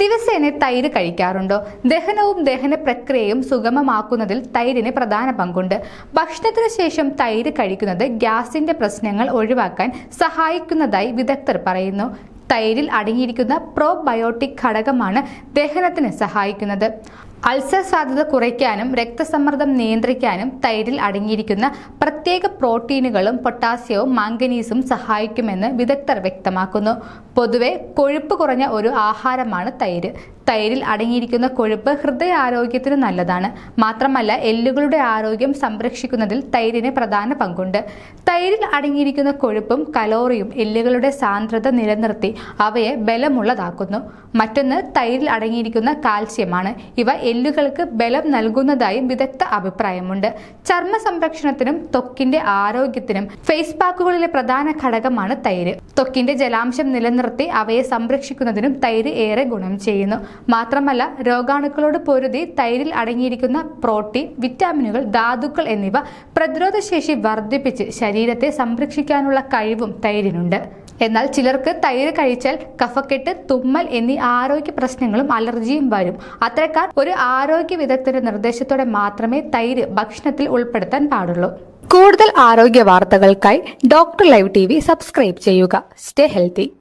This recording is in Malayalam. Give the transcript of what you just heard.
ദിവസേന തൈര് കഴിക്കാറുണ്ടോ? ദഹനവും ദഹന പ്രക്രിയയും സുഗമമാക്കുന്നതിൽ തൈരിന് പ്രധാന പങ്കുണ്ട്. ഭക്ഷണത്തിന് ശേഷം തൈര് കഴിക്കുന്നത് ഗ്യാസിന്റെ പ്രശ്നങ്ങൾ ഒഴിവാക്കാൻ സഹായിക്കുന്നതായി വിദഗ്ധർ പറയുന്നു. തൈരിൽ അടങ്ങിയിരിക്കുന്ന പ്രോബയോട്ടിക് ഘടകമാണ് ദഹനത്തിന് സഹായിക്കുന്നത്. അൾസർ സാധ്യത കുറയ്ക്കാനും രക്തസമ്മർദ്ദം നിയന്ത്രിക്കാനും തൈരിൽ അടങ്ങിയിരിക്കുന്ന പ്രത്യേക പ്രോട്ടീനുകളും പൊട്ടാസ്യവും മാംഗനീസും സഹായിക്കുമെന്ന് വിദഗ്ധർ വ്യക്തമാക്കുന്നു. പൊതുവെ കൊഴുപ്പ് കുറഞ്ഞ ഒരു ആഹാരമാണ് തൈര്. തൈരിൽ അടങ്ങിയിരിക്കുന്ന കൊഴുപ്പ് ഹൃദയാരോഗ്യത്തിന് നല്ലതാണ്. മാത്രമല്ല എല്ലുകളുടെ ആരോഗ്യം സംരക്ഷിക്കുന്നതിൽ തൈരിന് പ്രധാന പങ്കുണ്ട്. തൈരിൽ അടങ്ങിയിരിക്കുന്ന കൊഴുപ്പും കലോറിയും എല്ലുകളുടെ സാന്ദ്രത നിലനിർത്തി അവയെ ബലമുള്ളതാക്കുന്നു. മറ്റൊന്ന് തൈരിൽ അടങ്ങിയിരിക്കുന്ന കാൽസ്യമാണ്. ഇവ എല്ലുകൾക്ക് ബലം നൽകുന്നതായി വിദഗ്ധ അഭിപ്രായമുണ്ട്. ചർമ്മ സംരക്ഷണത്തിനും ത്വക്കിന്റെ ആരോഗ്യത്തിനും ഫേസ് പാക്കുകളിലെ പ്രധാന ഘടകമാണ് തൈര്. ത്വക്കിന്റെ ജലാംശം നിലനിർത്തി അവയെ സംരക്ഷിക്കുന്നതിനും തൈര് ഏറെ ഗുണം ചെയ്യുന്നു. മാത്രമല്ല രോഗാണുക്കളോട് പൊരുതി തൈരിൽ അടങ്ങിയിരിക്കുന്ന പ്രോട്ടീൻ വിറ്റാമിനുകൾ ധാതുക്കൾ എന്നിവ പ്രതിരോധശേഷി വർദ്ധിപ്പിച്ച് ശരീരത്തെ സംരക്ഷിക്കാനുള്ള കഴിവും തൈരിനുണ്ട്. എന്നാൽ ചിലർക്ക് തൈര് കഴിച്ചാൽ കഫക്കെട്ട് തുമ്മൽ എന്നീ ആരോഗ്യ പ്രശ്നങ്ങളും അലർജിയും വരും. അത്തരക്കാർ ഒരു ആരോഗ്യ വിദഗ്ധരുടെ നിർദ്ദേശത്തോടെ മാത്രമേ തൈര് ഭക്ഷണത്തിൽ ഉൾപ്പെടുത്താൻ പാടുള്ളൂ. കൂടുതൽ ആരോഗ്യ വാർത്തകൾക്കായി ഡോക്ടർ ലൈവ് ടി സബ്സ്ക്രൈബ് ചെയ്യുക. Stay healthy.